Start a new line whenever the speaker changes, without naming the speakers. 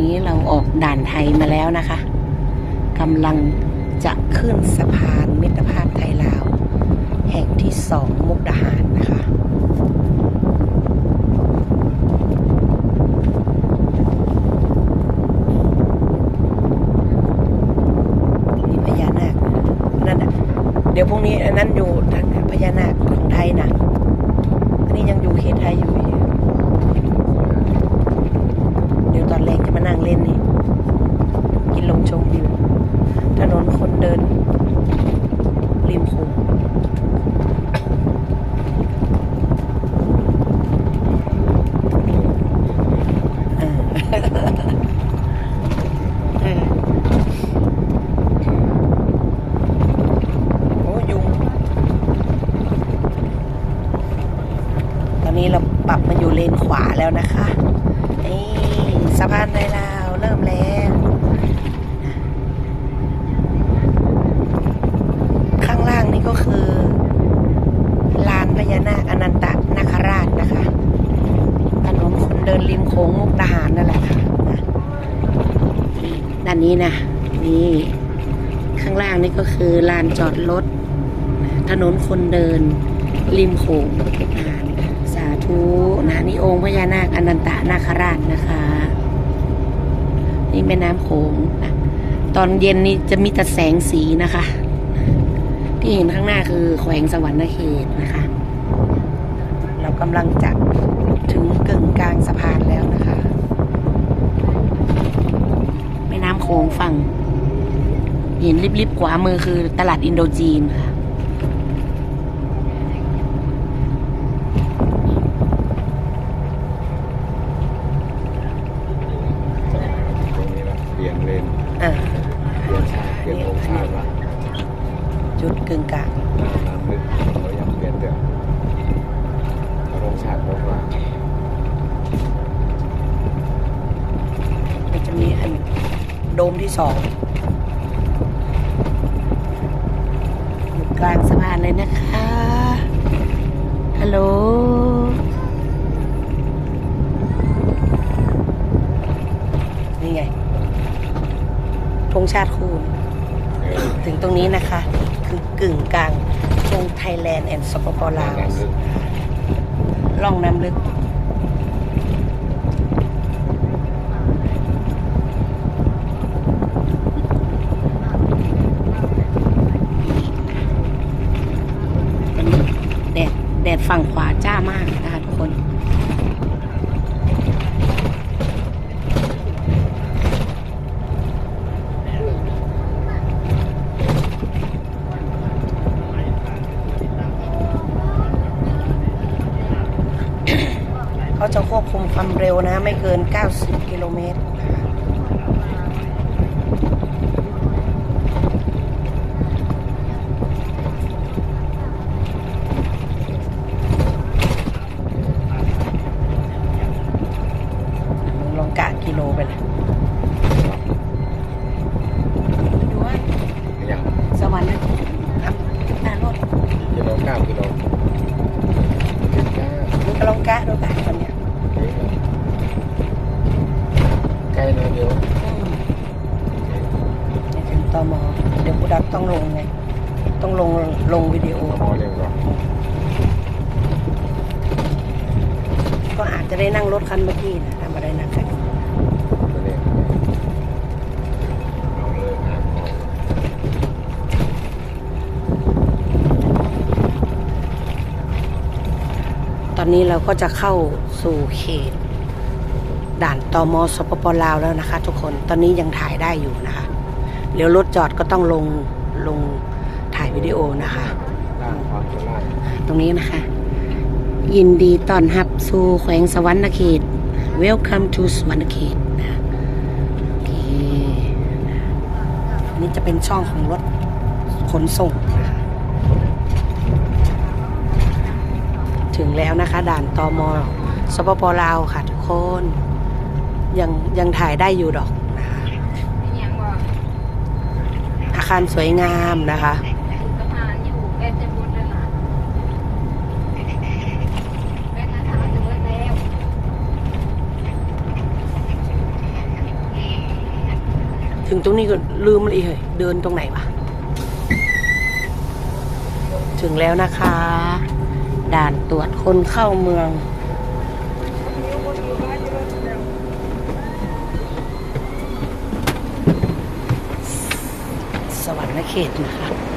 นี้เราออกด่านไทยมาแล้วนะคะกำลังจะขึ้นสะพานมิตรภาพไทยลาว แห่งที่สองมุกดาหารนะคะมีพญานาคนั่นน่ะเดี๋ยวพรุ่งนี้อันนั้นอยู่ทางพญานาคของไทยนะอันนี้ยังอยู่เขตไทยอยู่อีกเดี๋ยวตอนแรกจะมานั่งเล่นนี่ กินลมชมวิว ถนนคนเดิน ริมโขงเออ เออ โอ้ยุง ตอ นี้เราปรับมาอยู่เลนขวาแล้วนะคะนี่สะพานไทยลาวเริ่มแล้วข้างล่างนี่ก็คือลานพญานาคอนันตนาคราชนะคะถนนคนเดินริมโค้งมุกดาหารนั่นแหละค่ะนะด้านนี้นะนี่ข้างล่างนี่ก็คือลานจอดรถถนนคนเดินริมโขงอ่าสาธุ นะนี่องค์พญานาคอนันตนาคราชนะคะ นี่แม่น้ำโขงนะตอนเย็นนี่จะมีแต่แสงสีนะคะ ที่เห็นข้างหน้าคือแขวงสวรรณเขตนะคะ เรากำลังจะถึงกึ่งกลางสะพานแล้วนะคะ แม่น้ำโขงฝั่ง เห็นริบๆขวามือคือตลาดอินโดจีนค่ะ
ตรงนี้นะเปลี่ยนเลน
อ่า
เปลี่ยนชาติเปลี่ยนองค์ชาติละ
จุดกึ่งกลาง
ห น้าน้ำลึกเรายังเปลี่ยนเดี๋ยวเอาองคชาติลงมา
มันจะมีอันโดมที่สองอยู่กลางสะพานเลยนะคะ ฮัลโหลนี่ไงธงชาติคูณถึงตรงนี้นะคะ คือกึ่งกลางตรงไทยแลนด์แอนด์สปป
หน้า
ลาว
น้ำลึก
ล่องน้ำลึก แดดแดดฝั่งขวาจ้ามากนะคะทุกคน เขาจะควบคุมความเร็วนะ ไม่เกิน 90 กิโลเมตรลองกะกิโลไปเลย
เดี๋
ย
ว
กูดักต้องลงไง ต้องลงลงวิดีโอ
พอเร็วหรอ
ก็อาจจะได้นั่งรถคันเมื่อกี้นะทำอะไรนั่งกัน
ตัวเล็กเอาเลยหาของ
ตอนนี้เราก็จะเข้าสู่เขต ด่านตมสปปลาวแล้วนะคะ ทุกคน ตอนนี้ยังถ่ายได้อยู่นะคะ เดี๋ยวรถจอดก็ต้องลงลงถ่ายวิดีโอนะคะ
ต
รงนี้นะคะ ยินดีต้อนรับสู่แขวงสวรรณเขต Welcome to สวรรณเขตนะโอเคอันนี้จะเป็นช่องของรถขนส่งนะคะถึงแล้วนะคะ ด่านตอมสปปลาวค่ะทุกคน ยังยังถ่ายได้อยู่ดอก คารสวยงามนะคะ
ถึ
งตรงนี้ก็ลืมเลยเดินตรงไหนวะ ถึงแล้วนะคะ ด่านตรวจคนเข้าเมือง สวรรค์เขตนะคะ